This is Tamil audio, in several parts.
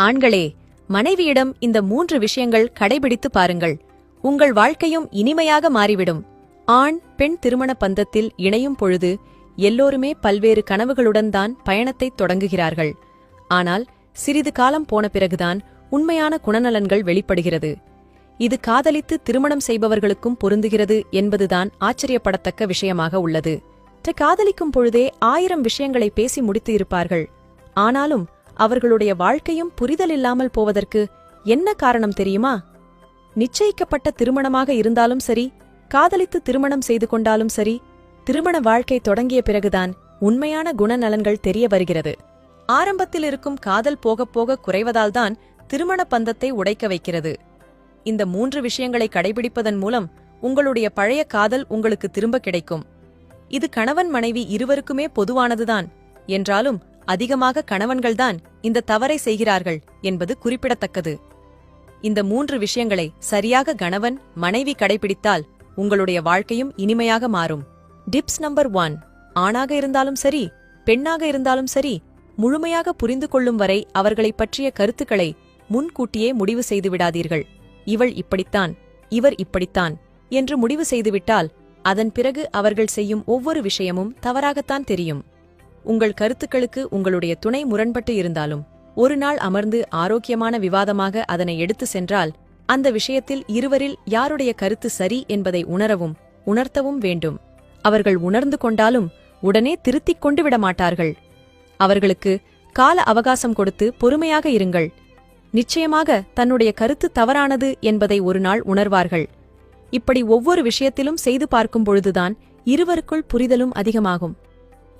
ஆண்களே மனைவியிடம் இந்த மூன்று விஷயங்கள் கடைபிடித்து பாருங்கள். உங்கள் வாழ்க்கையும் இனிமையாக மாறிவிடும். ஆண் பெண் திருமண பந்தத்தில் இணையும் பொழுது எல்லோருமே பல்வேறு கனவுகளுடன் தான் பயணத்தைத் தொடங்குகிறார்கள். ஆனால் சிறிது காலம் போன பிறகுதான் உண்மையான குணநலன்கள் வெளிப்படுகிறது. இது காதலித்து திருமணம் செய்பவர்களுக்கும் பொருந்துகிறது என்பதுதான் ஆச்சரியப்படத்தக்க விஷயமாக உள்ளது. காதலிக்கும் பொழுதே ஆயிரம் விஷயங்களை பேசி முடித்து இருப்பார்கள். ஆனாலும் அவர்களுடைய வாழ்க்கையும் புரிதல் இல்லாமல் போவதற்கு என்ன காரணம் தெரியுமா? நிச்சயிக்கப்பட்ட திருமணமாக இருந்தாலும் சரி காதலித்து திருமணம் செய்து கொண்டாலும் சரி திருமண வாழ்க்கை தொடங்கிய பிறகுதான் உண்மையான குணநலன்கள் தெரிய வருகிறது. ஆரம்பத்தில் இருக்கும் காதல் போகப் போக குறைவதால்தான் திருமண பந்தத்தை உடைக்க வைக்கிறது. இந்த மூன்று விஷயங்களை கடைபிடிப்பதன் மூலம் உங்களுடைய பழைய காதல் உங்களுக்கு திரும்ப கிடைக்கும். இது கணவன் மனைவி இருவருக்குமே பொதுவானதுதான். என்றாலும் அதிகமாக கணவன்கள்தான் இந்த தவறை செய்கிறார்கள் என்பது குறிப்பிடத்தக்கது. இந்த மூன்று விஷயங்களை சரியாக கணவன் மனைவி கடைபிடித்தால் உங்களுடைய வாழ்க்கையும் இனிமையாக மாறும். டிப்ஸ் நம்பர் ஒன் ஆணாக இருந்தாலும் சரி பெண்ணாக இருந்தாலும் சரி முழுமையாக புரிந்து கொள்ளும் வரை அவர்களைப் பற்றிய கருத்துக்களை முன்கூட்டியே முடிவு செய்து விடாதீர்கள். இவள் இப்படித்தான் இவர் இப்படித்தான் என்று முடிவு செய்துவிட்டால் அதன் பிறகு அவர்கள் செய்யும் ஒவ்வொரு விஷயமும் தவறாகத்தான் தெரியும். உங்கள் கருத்துக்களுக்கு உங்களுடைய துணை முரண்பட்டு இருந்தாலும் ஒரு நாள் அமர்ந்து ஆரோக்கியமான விவாதமாக அதனை எடுத்து சென்றால் அந்த விஷயத்தில் இருவரில் யாருடைய கருத்து சரி என்பதை உணரவும் உணர்த்தவும் வேண்டும். அவர்கள் உணர்ந்து கொண்டாலும் உடனே திருத்திக் கொண்டு விட மாட்டார்கள். அவர்களுக்கு கால அவகாசம் கொடுத்து பொறுமையாக இருங்கள். நிச்சயமாக தன்னுடைய கருத்து தவறானது என்பதை ஒரு நாள் உணர்வார்கள். இப்படி ஒவ்வொரு விஷயத்திலும் செய்து பார்க்கும் பொழுதுதான் இருவருக்குள் புரிதலும் அதிகமாகும்.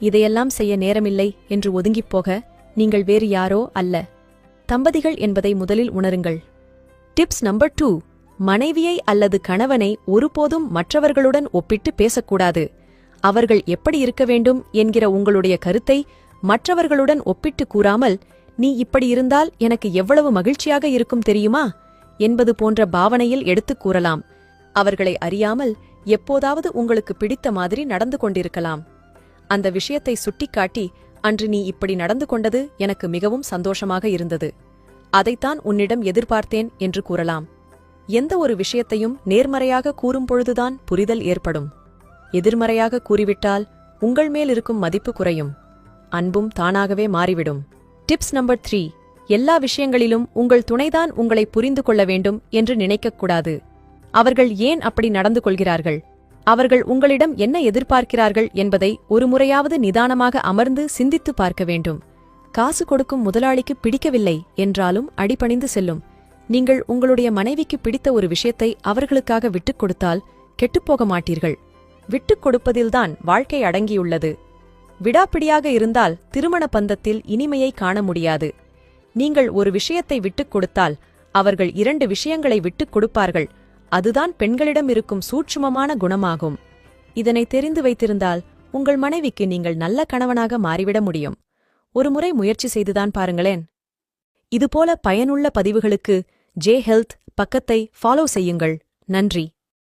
இதையெல்லாம் செய்ய நேரமில்லை என்று ஒதுங்கிப் போக நீங்கள் வேறு யாரோ அல்ல. தம்பதிகள் என்பதை முதலில் உணருங்கள். Tips number two. மனைவியை அல்லது கணவனை ஒருபோதும் மற்றவர்களுடன் ஒப்பிட்டு பேசக்கூடாது. அவர்கள் எப்படி இருக்க வேண்டும் என்கிற உங்களுடைய கருத்தை மற்றவர்களுடன் ஒப்பிட்டு கூறாமல் நீ இப்படி இருந்தால் எனக்கு எவ்வளவு மகிழ்ச்சியாக இருக்கும் தெரியுமா? என்பது போன்ற பாவனையில் எடுத்துக் கூறலாம். அவர்களை அறியாமல் எப்போதாவது உங்களுக்கு பிடித்த மாதிரி நடந்து கொண்டிருக்கலாம். அந்த விஷயத்தை சுட்டிக்காட்டி அன்று நீ இப்படி நடந்து கொண்டது எனக்கு மிகவும் சந்தோஷமாக இருந்தது. அதைத்தான் உன்னிடம் எதிர்பார்த்தேன் என்று கூறலாம். எந்த ஒரு விஷயத்தையும் நேர்மறையாக கூறும்பொழுதுதான் புரிதல் ஏற்படும். எதிர்மறையாக கூறிவிட்டால் உங்கள் மேல் இருக்கும் மதிப்பு குறையும். அன்பும் தானாகவே மாறிவிடும். Tips number three. எல்லா விஷயங்களிலும் உங்கள் துணைதான் உங்களை புரிந்து கொள்ள வேண்டும் என்று நினைக்கக்கூடாது. அவர்கள் ஏன் அப்படி நடந்து கொள்கிறார்கள்? அவர்கள் உங்களிடம் என்ன எதிர்பார்க்கிறார்கள் என்பதை ஒரு முறையாவது நிதானமாக அமர்ந்து சிந்தித்து பார்க்க வேண்டும். காசு கொடுக்கும் முதலாளிக்கு பிடிக்கவில்லை என்றாலும் அடிபணிந்து செல்லும். நீங்கள் உங்களுடைய மனைவிக்கு பிடித்த ஒரு விஷயத்தை அவர்களுக்காக விட்டுக் கொடுத்தால் கெட்டுப்போக மாட்டீர்கள். விட்டுக் கொடுப்பதில்தான் வாழ்க்கை அடங்கியுள்ளது. விடாப்பிடியாக இருந்தால் திருமண பந்தத்தில் இனிமையை காண முடியாது. நீங்கள் ஒரு விஷயத்தை விட்டுக் கொடுத்தால் அவர்கள் இரண்டு விஷயங்களை விட்டுக் கொடுப்பார்கள். அதுதான் பெண்களிடம் இருக்கும் சூட்சுமமான குணமாகும். இதனை தெரிந்து வைத்திருந்தால் உங்கள் மனைவிக்கு நீங்கள் நல்ல கணவனாக மாறிவிட முடியும். ஒருமுறை முயற்சி செய்துதான் பாருங்களேன். இதுபோல பயனுள்ள பதிவுகளுக்கு ஜே ஹெல்த் பக்கத்தை ஃபாலோ செய்யுங்கள். நன்றி.